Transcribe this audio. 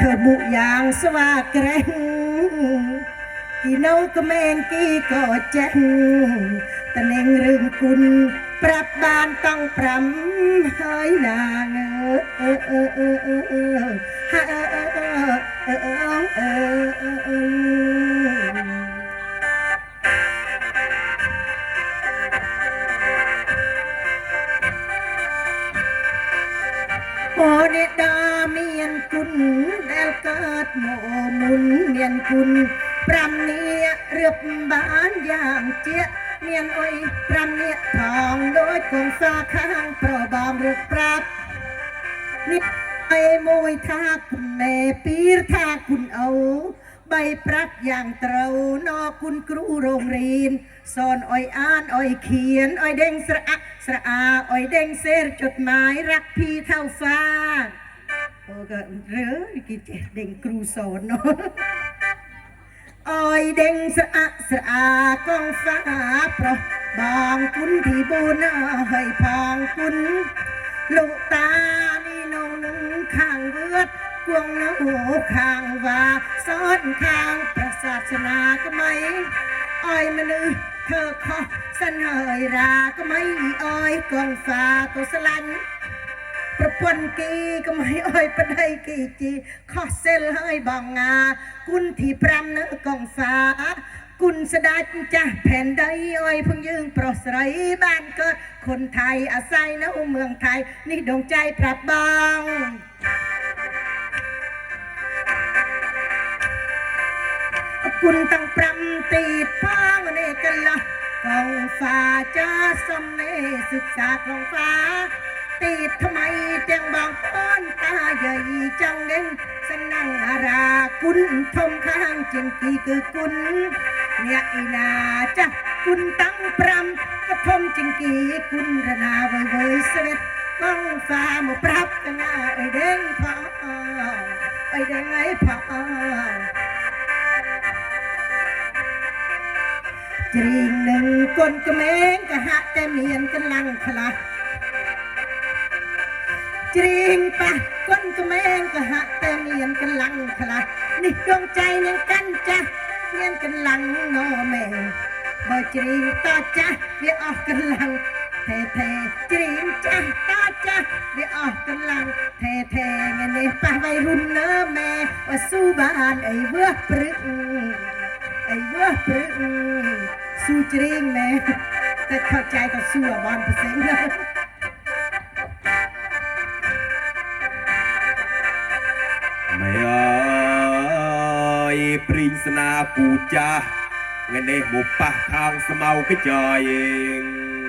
ធ្វើមុខយ៉ាងស្វាក្រេះគីនៅក្មេងគីក៏ចេះតនឹងរឿងគុណប្រាប់បានតង់5ហើយណាងអឺអឺអឺអឺហាអឺអឺអឺអឺ คุณแดลเกิดโมมุนเมียนคุณปรำเนียเรือบบ้านอย่างเจี๊ยเมียนอ้อยปรำเนียทองโดยกงฟ้าข้างโปรบอมเรือปรับนี่ไอ้มวยท่าคุณแม่ปีรท่าคุณเอา ใบปรับอย่างเตรานอคุณครูโรงเรียนสอนอ้อยอ่านอ้อยเขียนอ้อยเด้งสระอะสระอาอ้อยเด้งเซรจดหมายรักพี่เท่าฟ้า ก็เรือกี่เจเด้งครูสอนเนาะอ้อยเด้งสะอะสะอากองฟ้าเพราะบางคุณที่บุญให้พองคุณลูกตานี่นงนึงข้างเบือดกวงน้หูข้างว่าซ้อนข้างพระศาสนาก็ไม่อ้อยมันนึเธอขอสนเหยราก็ไม่อ้อยกองฟ้าก็สลัน ប្រពន្ធគីកុំឲ្យអើយប្តីគីជីខុសសិលហើយបងងាគុណទី5នៅកងសាគុណស្ដេចចាស់ផែនដីអើយភឹងយើងប្រុសស្រីបានកើតคนไทยอาศัยនៅเมืองไทยនេះដងใจប្រាប់បងគុណទាំង5ទីផងនេះកន្លះកងសាចាសំនេសិក្សាក្នុងฟ้า ទីថ្មីទាំងបងប្អូនតាយាយចង់ដឹងសណ្ណងអារាគុណធំខាងជាងទីគឺគុណអ្នកអ៊ីណាចាស់គុណតាំង5កធំជាងទីគុណរណាវៃវៃស្វិតកងសាមកប្រាប់ទាំងអើយដេងផងអើយដេងអីផងជ្រៀងនឹងគុណក្មេងក៏ហាក់តែមានកលាំងខ្លះ จริงหนึ่งคนกระเมงกะหะแต่เมียนกันลังคละจริงปะคนกระเมงกะหะแต่เมียนกันลังคละนี่ดวงใจยังกันจ้ะเมียนกันลังโนแม่บ่จริงต่อจ้ะเดี๋ยออกกันลังเทเทจริงจ้ะต่อจ้ะเดี๋ยออกกันลังเทเทเงี้ยนี่ปะวัยรุ่นเนอแม่ว่าสู้บ้านไอ้เบื่อปรึกไอ้เว้ยปรึกสู้จริงแม่แต่เข้าใจก็สู้อะบอลเปอร์เซ็นต์ ស្នាពូចាថ្ងៃនេះមកប៉ះខាងស្មៅកញ្ចយឯង